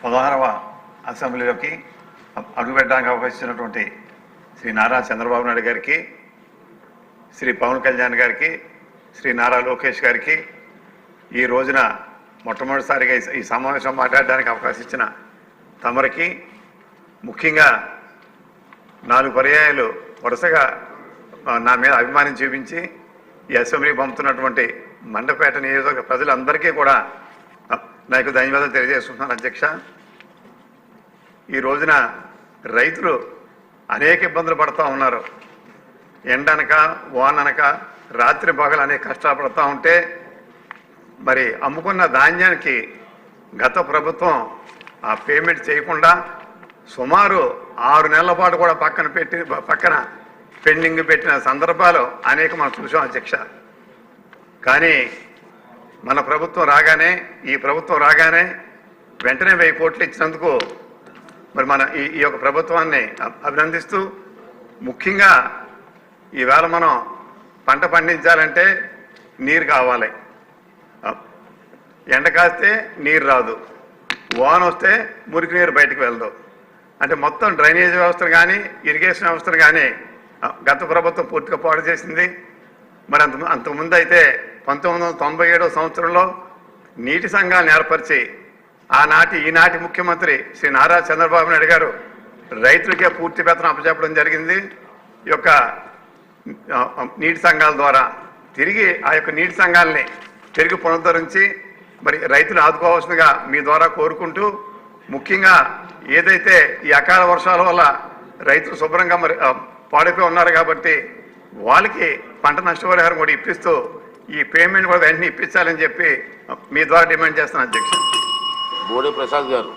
పదహారవ అసెంబ్లీలోకి అడుగుపెట్టడానికి అవకాశించినటువంటి శ్రీ నారా చంద్రబాబు నాయుడు గారికి శ్రీ పవన్ కళ్యాణ్ గారికి శ్రీ నారా లోకేష్ గారికి ఈ రోజున మొట్టమొదటిసారిగా ఈ- సమావేశం మాట్లాడడానికి అవకాశం ఇచ్చిన తమరికి ముఖ్యంగా నాలుగు పర్యాయాలు వరుసగా నా మీద అభిమానం చూపించి ఈ అసెంబ్లీ పంపుతున్నటువంటి మండపేట నియోజకవర్గ ప్రజలందరికీ కూడా నాకు ధన్యవాదాలు తెలియజేస్తున్నాను అధ్యక్ష. ఈ రోజున రైతులు అనేక ఇబ్బందులు పడుతూ ఉన్నారు. ఎండనక వాననక రాత్రి పగలు అనేక కష్టాలు పడుతూ ఉంటే మరి అమ్ముకున్న ధాన్యానికి గత ప్రభుత్వం ఆ పేమెంట్ చేయకుండా సుమారు ఆరు నెలల పాటు కూడా పక్కన పెట్టి పక్కన పెండింగ్ పెట్టిన సందర్భాలు అనేక మనం చూసాం అధ్యక్ష. కానీ మన ప్రభుత్వం రాగానే ఈ ప్రభుత్వం రాగానే వెంటనే వెయ్యి కోట్లు ఇచ్చినందుకు మరి మన ఈ ఈ యొక్క ప్రభుత్వాన్ని అభినందిస్తూ ముఖ్యంగా ఈవేళ మనం పంట పండించాలంటే నీరు కావాలి. ఎండ కాస్తే నీరు రాదు. వాన్ వస్తే మురికి నీరు బయటకు వెళ్ళదు అంటే మొత్తం డ్రైనేజ్ వ్యవస్థను కానీ ఇరిగేషన్ వ్యవస్థను కానీ గత ప్రభుత్వం పూర్తిగా పాడు చేసింది. మరి అంత అంతకుముందు అయితే పంతొమ్మిది వందల తొంభై ఏడవ సంవత్సరంలో నీటి సంఘాన్ని ఏర్పరిచి ఆనాటి ఈనాటి ముఖ్యమంత్రి శ్రీ నారా చంద్రబాబు నాయుడు గారు రైతులకే పూర్తి వేతనం అప్పచెప్పడం జరిగింది. ఈ యొక్క నీటి సంఘాల ద్వారా తిరిగి ఆ యొక్క నీటి సంఘాలని తిరిగి పునరుద్ధరించి మరి రైతులు ఆదుకోవాల్సిందిగా మీ ద్వారా కోరుకుంటూ ముఖ్యంగా ఏదైతే ఈ అకాల వర్షాల వల్ల రైతులు శుభ్రంగా మరి పాడైపోయి ఉన్నారు కాబట్టి వాళ్ళకి పంట నష్టపరిహారం కూడా ఇప్పిస్తూ ఈ పేమెంట్ కూడా వెంటనే ఇప్పించాలని చెప్పి మీ ద్వారా డిమాండ్ చేస్తున్నాను అధ్యక్ష బోడే ప్రసాద్ గారు.